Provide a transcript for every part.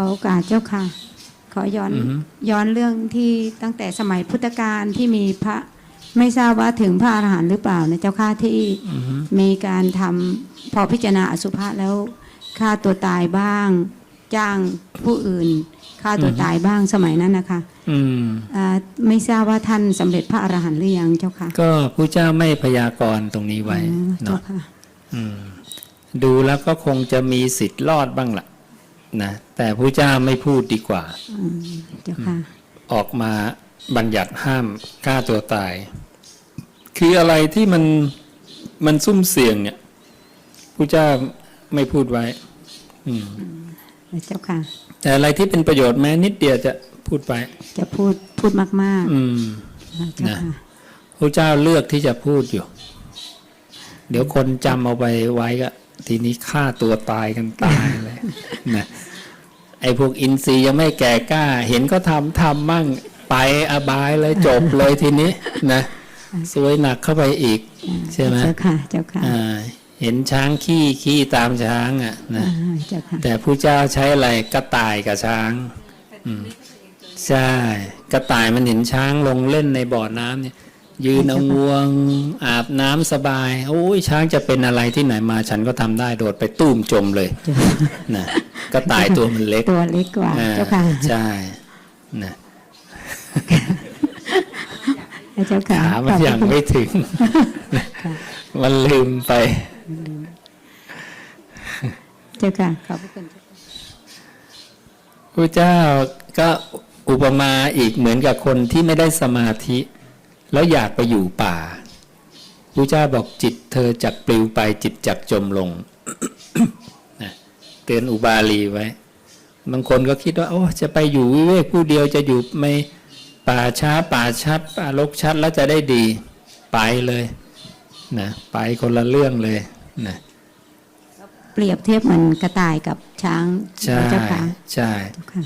อโอกาสเจ้าค่ะ ขอย้อนอือฮึย้อนเรื่องที่ตั้งแต่สมัยพุทธกาลที่มีพระไม่ทราบว่าถึงพระอรหันต์หรือเปล่านะเจ้าค่ะที่อือฮึมีการทำพอพิจารณาอสุภะแล้วฆ่าตัวตายบ้าง จ้างผู้อื่นฆ่าตัวตายบ้างสมัยนั้นนะคะอืมอ่าไม่ทราบว่าท่านสำเร็จพระอรหันต์หรือยังเจ้าค่ะ ก็ผู้เจ้าไม่พยากรณ์ตรงนี้ไว้อ๋อเจ้าเนาะค่ะอืมดูแล้วก็คงจะมีสิทธิ์รอดบ้างล่ะ นะแต่ผู้เจ้าไม่พูดดีกว่าอืมเจ้าค่ะออกมาบัญญัติห้ามฆ่าตัวตาย คืออะไรที่มันมันซุ่มเสี่ยงเนี่ยผู้เจ้าไม่พูดไว้ อืมเจ้าค่ะ แต่อะไรที่เป็นประโยชน์แม้นิดเดียวจะพูดไว้จะพูดพูดมากอืมๆเจ้าค่ะพระเจ้าเลือกที่จะพูดอยู่ เดี๋ยวคนจำเอาไปไว้ก็ ทีนี้ฆ่าตัวตายกันตายเลยนะไอ้พวกอินทรีย์ยังไม่แก่กล้า เห็นก็ทำทำมั่งไปอบายเลยจบเลยทีนี้นะสวยหนักเข้าไปอีก ใช่ไหมเจ้าค่ะเจ้าค่ะอ่าเห็นช้างขี้ขี้ตามช้างอะนะอ่าเจ้าค่ะแต่ผู้เจ้าใช้อะไรกระต่ายกับช้างอืมใช่ กระต่ายมันเห็นช้างลงเล่นในบ่อน้ำเนี่ย ยืนเอางวง อาบน้ำสบายโอ้ยช้างจะเป็นอะไรที่ไหนมาฉันก็ทำได้โดดไปตุ้มจมเลยนะกระต่ายตัวมันเล็กตัวเล็กกว่าอ่าเจ้าค่ะใช่นะเจ้าค่ะขามันยังไม่ถึง มันลืมไป เจ้าค่ะขอบพระคุณเจ้าค่ะพระเจ้าก็อุปมาอีกเหมือนกับคนที่ไม่ได้สมาธิ แล้วอยากไปอยู่ป่าพระเจ้าบอกจิตเธอจักปลิวไปจิตจักจมลงนะเตือนอุบาลีไว้ บางคนก็คิดว่า โอ้จะไปอยู่วิเวกผู้เดียวจะอยู่ไม่ป่าช้าป่าชัดป่ารกชัดแล้วจะได้ดี ไปเลยนะไปคนละเรื่องเลยนะเปรียบเทียบเหมือนกระต่ายกับช้างใช่เจ้าค่ะใช่เจ้าค่ะ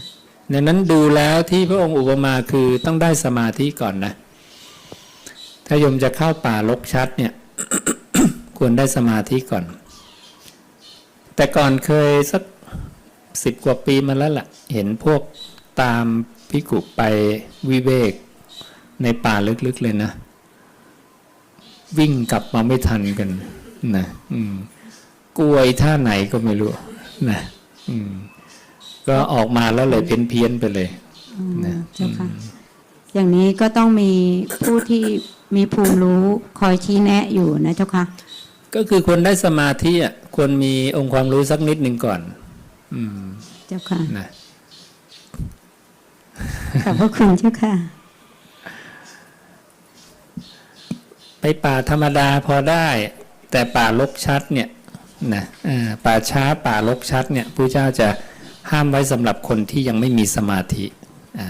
ดังนั้นดูแล้วที่พระองค์อุปมาคือต้องได้สมาธิก่อนนะ ถ้าโยมจะเข้าป่ารกชัดเนี่ย ควรได้สมาธิก่อน แต่ก่อนเคยสักสิบกว่าปีมาแล้วล่ะ เห็นพวกตามพิกุไปวิเวกในป่าลึกๆเลยนะ วิ่งกลับมาไม่ทันกันนะอืมกลัวไอ้ท่าไหนก็ไม่รู้นะอืม ก็ออกมาแล้วเลยเพี้ยนเพียนๆไปเลยนะเจ้าค่ะ อย่างนี้ก็ต้องมีผู้ที่มีภูมิรู้คอยชี้แนะอยู่นะเจ้าค่ะ ก็คือคนได้สมาธิอะควรมีองค์ความรู้สักนิดหนึ่งก่อน อืม เจ้าค่ะนะขอบพระคุณเจ้าค่ะ ไปป่าธรรมดาพอได้ แต่ป่าลกชัดเนี่ยนะเอ่อป่าช้าป่าลกชัดเนี่ยพระเจ้าจะห้ามไว้สำหรับคนที่ยังไม่มีสมาธิอ่า